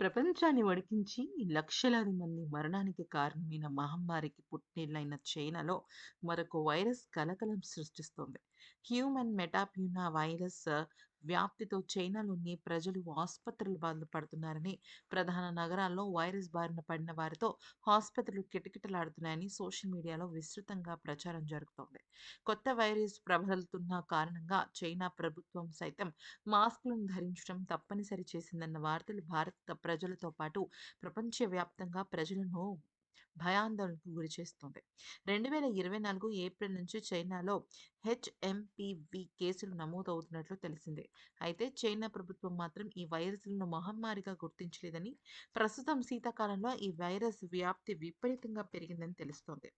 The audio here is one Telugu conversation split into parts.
ప్రపంచాన్ని వణికించి లక్షలాది మంది మరణానికి కారణమైన మహమ్మారికి పుట్టినిల్లైన చైనాలో మరొక వైరస్ కలకలం సృష్టిస్తోంది. హ్యూమన్ మెటాప్యూనా వైరస్ వ్యాప్తితో చైనాలోని ప్రజలు ఆసుపత్రుల బాధలు పడుతున్నారని, ప్రధాన నగరాల్లో వైరస్ బారిన పడిన వారితో ఆసుపత్రులు కిటకిటలాడుతున్నాయని సోషల్ మీడియాలో విస్తృతంగా ప్రచారం జరుగుతోంది. కొత్త వైరస్ ప్రబలుతున్న కారణంగా చైనా ప్రభుత్వం సైతం మాస్కులను ధరించడం తప్పనిసరి చేసిందన్న వార్తలు భారత ప్రజలతో పాటు ప్రపంచవ్యాప్తంగా ప్రజలను భయాందోళనకు గురి చేస్తోంది రెండు వేల ఇరవై నాలుగు ఏప్రిల్ నుంచి చైనాలో హెచ్ఎంపివి కేసులు నమోదవుతున్నట్లు తెలిసింది. అయితే చైనా ప్రభుత్వం మాత్రం ఈ వైరస్‌లను మహమ్మారిగా గుర్తించలేదని, ప్రస్తుతం శీతాకాలంలో ఈ వైరస్ వ్యాప్తి విపరీతంగా పెరిగిందని తెలుస్తోంది.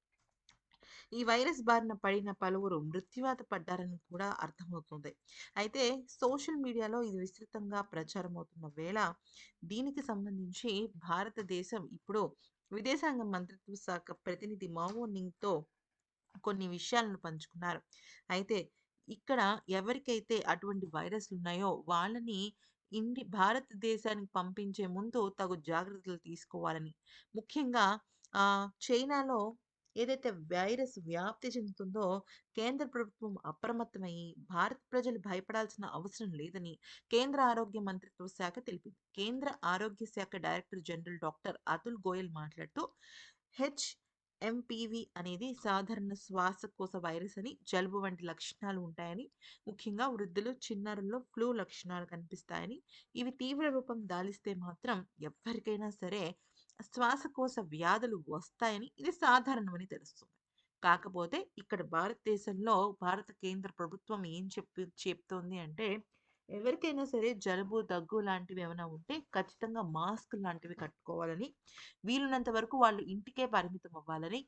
ఈ వైరస్ బారిన పడిన పలువురు మృత్యువాత పడ్డారని కూడా అర్థమవుతుంది అయితే సోషల్ మీడియాలో ఇది విస్తృతంగా ప్రచారమవుతున్న వేళ దీనికి సంబంధించి భారతదేశం ఇప్పుడు విదేశాంగ మంత్రిత్వ శాఖ ప్రతినిధి మావో నింగ్‌తో కొన్ని విషయాలను పంచుకున్నారు. అయితే ఇక్కడ ఎవరికైతే అటువంటి వైరస్లు ఉన్నాయో వాళ్ళని ఇండి భారతదేశానికి పంపించే ముందు తగు జాగ్రత్తలు తీసుకోవాలని, ముఖ్యంగా చైనాలో ఏదైతే వైరస్ వ్యాప్తి చెందుతుందో కేంద్ర ప్రభుత్వం అప్రమత్తమయ్యి భారత ప్రజలు భయపడాల్సిన అవసరం లేదని కేంద్ర ఆరోగ్య మంత్రిత్వ శాఖ తెలిపింది. కేంద్ర ఆరోగ్య శాఖ director general doctor Atul Goyal మాట్లాడుతూ హెచ్ ఎంపీవి అనేది సాధారణ శ్వాసకోశ వైరస్ అని, జలుబు వంటి లక్షణాలు ఉంటాయని, ముఖ్యంగా వృద్ధులు, చిన్నారుల్లో ఫ్లూ లక్షణాలు కనిపిస్తాయని, ఇవి తీవ్ర రూపం దాలిస్తే మాత్రం ఎవ్వరికైనా సరే శ్వాసకోశ వ్యాధులు వస్తాయని, ఇది సాధారణమని తెలుస్తుంది. కాకపోతే ఇక్కడ భారతదేశంలో భారత కేంద్ర ప్రభుత్వం ఏం చెప్పి చెప్తోంది అంటే ఎవరికైనా సరే జలుబు, దగ్గు లాంటివి ఏమైనా ఉంటే ఖచ్చితంగా మాస్క్ లాంటివి కట్టుకోవాలని, వీలున్నంత వరకు వాళ్ళు ఇంటికే పరిమితం అవ్వాలని,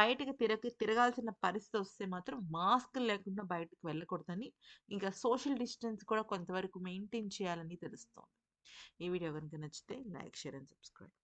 బయటకి తిరగ తిరగాల్సిన పరిస్థితి వస్తే మాత్రం మాస్క్ లేకుండా బయటకు వెళ్ళకూడదని, ఇంకా సోషల్ డిస్టెన్స్ కూడా కొంతవరకు మెయింటైన్ చేయాలని తెలుస్తోంది. ఈ వీడియో కనుక నచ్చితే లైక్, షేర్ అండ్ సబ్స్క్రైబ్.